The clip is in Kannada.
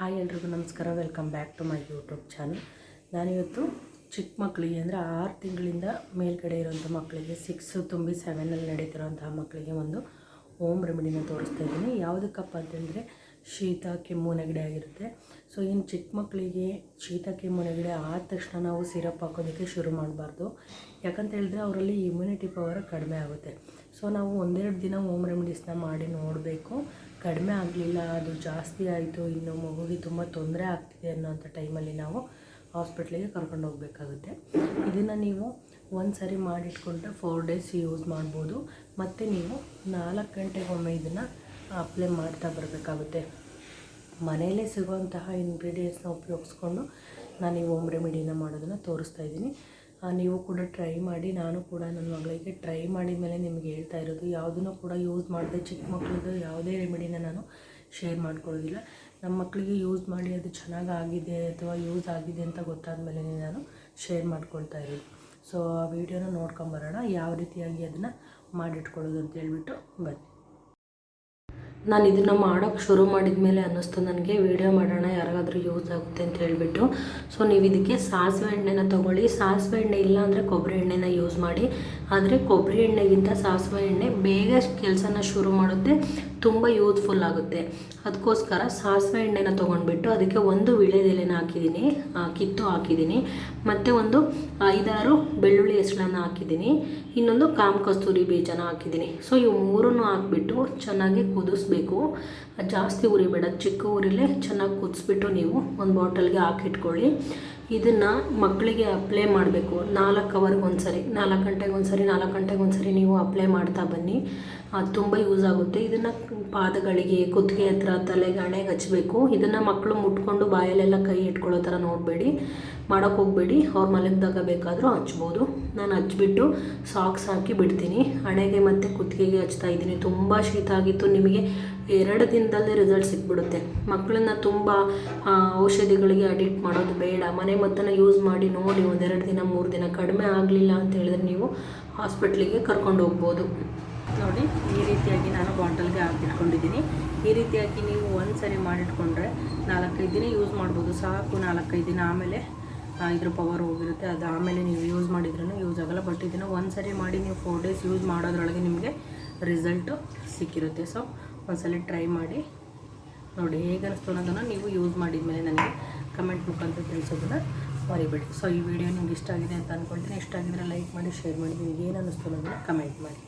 ಹಾಯ್ ಎಲ್ರಿಗೂ ನಮಸ್ಕಾರ. Welcome back to my YouTube channel ನಾನಿವತ್ತು ಚಿಕ್ಕ ಮಕ್ಕಳಿಗೆ ಅಂದರೆ ಆರು ತಿಂಗಳಿಂದ ಮೇಲ್ಗಡೆ ಇರೋಂಥ ಮಕ್ಕಳಿಗೆ ಸಿಕ್ಸ್ ತುಂಬಿ ಸೆವೆನಲ್ಲಿ ನಡೀತಿರೋಂತಹ ಮಕ್ಕಳಿಗೆ ಒಂದು ಹೋಮ್ ರೆಮಿಡಿನ ತೋರಿಸ್ತಾ ಇದ್ದೀನಿ. ಯಾವುದಕ್ಕಪ್ಪ ಅಂತಂದರೆ ಶೀತ, ಕೆಮ್ಮು, ನೆಗಡಿ ಆಗಿರುತ್ತೆ. ಸೊ ಇನ್ನು ಚಿಕ್ಕ ಮಕ್ಕಳಿಗೆ ಶೀತ, ಕೆಮ್ಮು, ನೆಗಡಿ ಆದ ತಕ್ಷಣ ನಾವು ಸಿರಪ್ ಹಾಕೋದಕ್ಕೆ ಶುರು ಮಾಡಬಾರ್ದು. ಯಾಕಂತ ಹೇಳಿದ್ರೆ ಅವರಲ್ಲಿ ಇಮ್ಯುನಿಟಿ ಪವರ್ ಕಡಿಮೆ ಆಗುತ್ತೆ. ಸೊ ನಾವು ಒಂದೆರಡು ದಿನ ಹೋಮ್ ರೆಮಿಡೀಸ್ನ ಮಾಡಿ ನೋಡಬೇಕು. ಕಡಿಮೆ ಆಗಲಿಲ್ಲ, ಅದು ಜಾಸ್ತಿ ಆಯಿತು, ಇನ್ನು ಮಗುಗೆ ತುಂಬ ತೊಂದರೆ ಆಗ್ತಿದೆ ಅನ್ನೋಂಥ ಟೈಮಲ್ಲಿ ನಾವು ಹಾಸ್ಪಿಟ್ಲಿಗೆ ಕರ್ಕೊಂಡು ಹೋಗಬೇಕಾಗುತ್ತೆ. ಇದನ್ನು ನೀವು ಒಂದು ಸರಿ ಮಾಡಿಟ್ಕೊಂಡ್ರೆ ಫೋರ್ ಡೇಸ್ ಯೂಸ್ ಮಾಡ್ಬೋದು. ಮತ್ತು ನೀವು ನಾಲ್ಕು ಗಂಟೆಗೊಮ್ಮೆ ಇದನ್ನು ಅಪ್ಲೈ ಮಾಡ್ತಾ ಬರಬೇಕಾಗುತ್ತೆ. ಮನೆಯಲ್ಲೇ ಸಿಗುವಂತಹ ಇಂಗ್ರೀಡಿಯೆಂಟ್ಸ್ನ ಉಪಯೋಗಿಸ್ಕೊಂಡು ನಾನು ಈ ಹೋಮ್ ರೆಮಿಡಿನ ಮಾಡೋದನ್ನು ತೋರಿಸ್ತಾ ಇದ್ದೀನಿ. ನೀವು ಕೂಡ ಟ್ರೈ ಮಾಡಿ, ನಾನು ಕೂಡ ನನ್ನ ಮಗಳಿಗೆ ಟ್ರೈ ಮಾಡಿದ ಮೇಲೆ ನಿಮಗೆ ಹೇಳ್ತಾ ಇರೋದು, ಯಾವುದನ್ನು ಕೂಡ ಯೂಸ್ ಮಾಡದೆ ಚಿಕ್ಕ ಮಕ್ಕಳದ್ದು ಯಾವುದೇ ರೆಮಿಡಿನ ನಾನು ಶೇರ್ ಮಾಡ್ಕೊಳ್ಳೋದಿಲ್ಲ. ನಮ್ಮ ಮಕ್ಕಳಿಗೆ ಯೂಸ್ ಮಾಡಿ ಅದು ಚೆನ್ನಾಗಿ ಆಗಿದೆ ಅಥವಾ ಯೂಸ್ ಆಗಿದೆ ಅಂತ ಗೊತ್ತಾದ ಮೇಲೆ ನಾನು ಶೇರ್ ಮಾಡ್ಕೊಳ್ತಾ ಇರೋದು. ಸೊ ಆ ವಿಡಿಯೋನ ನೋಡ್ಕೊಂಬರೋಣ ಯಾವ ರೀತಿಯಾಗಿ ಅದನ್ನು ಮಾಡಿಟ್ಕೊಳ್ಳೋದು ಅಂತ ಹೇಳ್ಬಿಟ್ಟು ಬನ್ನಿ. ನಾನು ಇದನ್ನು ಮಾಡೋಕ್ಕೆ ಶುರು ಮಾಡಿದ ಮೇಲೆ ಅನ್ನಿಸ್ತು ನನಗೆ, ವೀಡಿಯೋ ಮಾಡೋಣ, ಯಾರಿಗಾದರೂ ಯೂಸ್ ಆಗುತ್ತೆ ಅಂತ ಹೇಳಿಬಿಟ್ಟು. ಸೊ, ನೀವು ಇದಕ್ಕೆ ಸಾಸಿವೆ ಎಣ್ಣೆನ ತೊಗೊಳ್ಳಿ. ಸಾಸಿವೆ ಎಣ್ಣೆ ಇಲ್ಲ ಅಂದರೆ ಕೊಬ್ಬರಿ ಎಣ್ಣೆನ ಯೂಸ್ ಮಾಡಿ. ಆದರೆ ಕೊಬ್ಬರಿ ಎಣ್ಣೆಗಿಂತ ಸಾಸಿವೆ ಎಣ್ಣೆ ಬೇಗ ಕೆಲಸನ ಶುರು ಮಾಡುತ್ತೆ, ತುಂಬ ಯೂಸ್ಫುಲ್ ಆಗುತ್ತೆ. ಅದಕ್ಕೋಸ್ಕರ ಸಾಸಿವೆ ಎಣ್ಣೆನ ತೊಗೊಂಡ್ಬಿಟ್ಟು ಅದಕ್ಕೆ ಒಂದು ವಿಳೆದೆಲೆನ ಹಾಕಿದ್ದೀನಿ. ಕಿತ್ತು ಹಾಕಿದ್ದೀನಿ. ಮತ್ತು ಒಂದು ಐದಾರು ಬೆಳ್ಳುಳ್ಳಿ ಹೆಸಳನ್ನ ಹಾಕಿದ್ದೀನಿ. ಇನ್ನೊಂದು ಕಾಮ್ ಕಸ್ತೂರಿ ಬೀಜನ ಹಾಕಿದ್ದೀನಿ. ಸೊ, ಇವು ಮೂರನ್ನು ಹಾಕ್ಬಿಟ್ಟು ಚೆನ್ನಾಗಿ ಕುದಿಸ್ಬೇಕು. ಜಾಸ್ತಿ ಉರಿಬೇಡ ಚಿಕ್ಕ ಉರಿಲೇ ಚೆನ್ನಾಗಿ ಕುದಿಸ್ಬಿಟ್ಟು ನೀವು ಒಂದು ಬಾಟಲ್ಗೆ ಹಾಕಿಟ್ಕೊಳ್ಳಿ ಇದನ್ನು ಮಕ್ಕಳಿಗೆ ಅಪ್ಲೈ ಮಾಡಬೇಕು. ನಾಲ್ಕು ಅವರ್ಗೆ ಒಂದು ಸರಿ ನಾಲ್ಕು ಗಂಟೆಗೆ ಒಂದ್ಸರಿ, ನಾಲ್ಕು ಗಂಟೆಗೆ ಒಂದ್ಸರಿ ನೀವು ಅಪ್ಲೈ ಮಾಡ್ತಾ ಬನ್ನಿ. ಅದು ತುಂಬ ಯೂಸ್ ಆಗುತ್ತೆ. ಇದನ್ನು ಪಾದಗಳಿಗೆ, ಕುತ್ತಿಗೆ ಹತ್ರ ತಲೆಗೆ ಹಣೆಗೆ ಹಚ್ಚಬೇಕು ಇದನ್ನು ಮಕ್ಕಳು ಮುಟ್ಕೊಂಡು ಬಾಯಲ್ಲೆಲ್ಲ ಕೈ ಇಟ್ಕೊಳ್ಳೋ ಥರ ನೋಡಬೇಡಿ. ಮಾಡೋಕ್ಕೆ ಹೋಗಬೇಡಿ. ಅವ್ರು ಮಲಗಿದಾಗ ಬೇಕಾದರೂ ಹಚ್ಬೋದು. ನಾನು ಹಚ್ಬಿಟ್ಟು ಸಾಕ್ಸ್ ಹಾಕಿ ಬಿಡ್ತೀನಿ. ಹಣೆಗೆ ಮತ್ತು ಕುತ್ತಿಗೆಗೆ ಹಚ್ತಾ ಇದ್ದೀನಿ. ತುಂಬ ಶೀತ ಆಗಿತ್ತು. ನಿಮಗೆ ಎರಡು ದಿನದಲ್ಲೇ ರಿಸಲ್ಟ್ ಸಿಕ್ಬಿಡುತ್ತೆ. ಮಕ್ಕಳನ್ನ ತುಂಬ ಔಷಧಿಗಳಿಗೆ ಅಡಿಕ್ಟ್ ಮಾಡೋದು ಬೇಡ. ಮನೆ ಮದ್ದನ್ನು ಯೂಸ್ ಮಾಡಿ ನೋಡಿ ಒಂದೆರಡು ದಿನ, ಮೂರು ದಿನ ಕಡಿಮೆ ಆಗಲಿಲ್ಲ ಅಂತ ಹೇಳಿದ್ರೆ ನೀವು ಹಾಸ್ಪಿಟ್ಲಿಗೆ ಕರ್ಕೊಂಡು ಹೋಗ್ಬೋದು. ನೋಡಿ, ಈ ರೀತಿಯಾಗಿ ನಾನು ಬಾಟಲ್ಗೆ ಹಾಕಿಟ್ಕೊಂಡಿದ್ದೀನಿ. ಈ ರೀತಿಯಾಗಿ ನೀವು ಒಂದು ಸರಿ ಮಾಡಿಟ್ಕೊಂಡ್ರೆ ನಾಲ್ಕೈದು ದಿನ ಯೂಸ್ ಮಾಡ್ಬೋದು. ಸಾಕು ನಾಲ್ಕೈದು ದಿನ ಆಮೇಲೆ ಇದ್ರ ಪವರ್ ಹೋಗಿರುತ್ತೆ. ಅದು ಆಮೇಲೆ ನೀವು ಯೂಸ್ ಮಾಡಿದ್ರೂ ಯೂಸ್ ಆಗಲ್ಲ. ಬಟ್ ಇದನ್ನು ಒಂದು ಸರಿ ಮಾಡಿ ನೀವು ಫೋರ್ ಡೇಸ್ ಯೂಸ್ ಮಾಡೋದ್ರೊಳಗೆ ನಿಮಗೆ ರಿಸಲ್ಟು ಸಿಕ್ಕಿರುತ್ತೆ. ಸೊ ಒಂದ್ಸಲ ಟ್ರೈ ಮಾಡಿ ನೋಡಿ ಹೇಗೆ ಅನಿಸ್ತು ಅನ್ನೋದನ್ನು ನೀವು ಯೂಸ್ ಮಾಡಿದ ಮೇಲೆ ನನಗೆ ಕಮೆಂಟ್ ಮುಖಾಂತರ ತಿಳಿಸೋದನ್ನು ಮರಿಬೇಡಿ. ಸೊ ಈ ವಿಡಿಯೋ ನಿಮ್ಗೆ ಇಷ್ಟ ಆಗಿದೆ ಅಂತ ಅಂದ್ಕೊಳ್ತೀನಿ ಇಷ್ಟ ಆಗಿದ್ರೆ ಲೈಕ್ ಮಾಡಿ ಶೇರ್ ಮಾಡಿ. ನಿಮ್ಗೆ ಏನು ಅನ್ನಿಸ್ತು ಅನ್ನೋದನ್ನು ಕಮೆಂಟ್ ಮಾಡಿ.